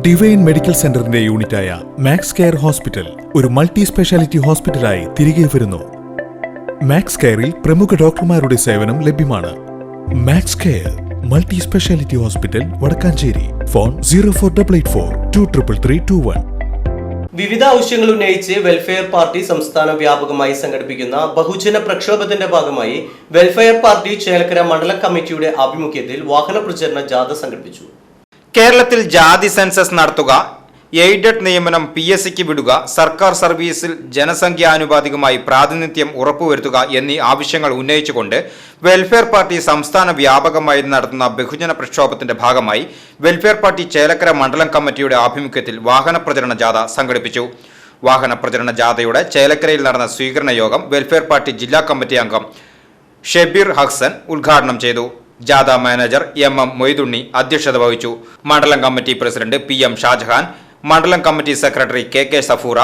Divine medical സെന്ററിന്റെ യൂണിറ്റായ Max Care hospital ഒരു മൾട്ടി സ്പെഷ്യാലിറ്റി ഹോസ്പിറ്റലായി തിരികെ വരുന്നു. മാക്സ് കെയറിൽ പ്രമുഖ ഡോക്ടർമാരുടെ സേവനം ലഭ്യമാണ്. Max Care multi speciality hospital Vadakkanchery. Phone zero four double eight four two triple three two one വിവിധ ആവശ്യങ്ങൾ ഉന്നയിച്ച് വെൽഫെയർ പാർട്ടി സംസ്ഥാന വ്യാപകമായി സംഘടിപ്പിക്കുന്ന ബഹുജന പ്രക്ഷോഭത്തിന്റെ ഭാഗമായി വെൽഫെയർ പാർട്ടി ചേലക്കര മണ്ഡലം കമ്മിറ്റിയുടെ ആഭിമുഖ്യത്തിൽ വാഹന പ്രചരണ ജാഥ സംഘടിപ്പിച്ചു. കേരളത്തിൽ ജാതി സെൻസസ് നടത്തുക എയ്ഡഡ് നിയമനം പി എസ് സിക്ക് വിടുക സർക്കാർ സർവീസിൽ ജനസംഖ്യാനുപാതികമായി പ്രാതിനിധ്യം ഉറപ്പുവരുത്തുക എന്നീ ആവശ്യങ്ങൾ ഉന്നയിച്ചുകൊണ്ട് വെൽഫെയർ പാർട്ടി സംസ്ഥാന വ്യാപകമായി നടത്തുന്ന ബഹുജന പ്രക്ഷോഭത്തിന്റെ ഭാഗമായി വെൽഫെയർ പാർട്ടി ചേലക്കര മണ്ഡലം കമ്മിറ്റിയുടെ ആഭിമുഖ്യത്തിൽ വാഹന പ്രചരണ ജാഥ സംഘടിപ്പിച്ചു. വാഹന പ്രചരണ ജാഥയുടെ ചേലക്കരയിൽ നടന്ന സ്വീകരണ യോഗം വെൽഫെയർ പാർട്ടി ജില്ലാ കമ്മിറ്റി അംഗം ഷെബീർ ഹക്സൻ ഉദ്ഘാടനം ചെയ്തു. ജാഥ മാനേജർ എം എം മൊയ്തുണ്ണി അധ്യക്ഷത വഹിച്ചു. മണ്ഡലം committee president P M Shajahan മണ്ഡലം committee secretary K K Safoora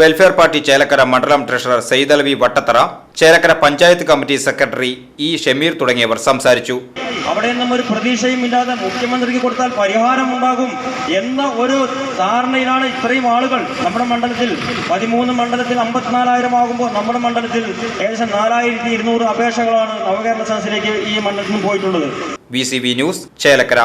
Welfare Party Chelakkara മണ്ഡലം treasurer Saithalavi Vattathara Chelakkara panchayat committee secretary E Shameer തുടങ്ങിയവർ സംസാരിച്ചു. അവിടെ നിന്നും ഒരു പ്രതീക്ഷയും ഇല്ലാതെ മുഖ്യമന്ത്രിക്ക് കൊടുത്താൽ പരിഹാരം ഉണ്ടാകും എന്ന ഒരു ധാരണയിലാണ് ഇത്രയും ആളുകൾ നമ്മുടെ മണ്ഡലത്തിൽ. പതിമൂന്ന് മണ്ഡലത്തിൽ അമ്പത്തിനാലായിരം ആകുമ്പോൾ നമ്മുടെ മണ്ഡലത്തിൽ ഏകദേശം നാലായിരത്തി ഇരുന്നൂറ് അപേക്ഷകളാണ് നവകേരള സദസ്സിലേക്ക് ഈ മണ്ഡലത്തിൽ പോയിട്ടുള്ളത്. V News Chelakkara.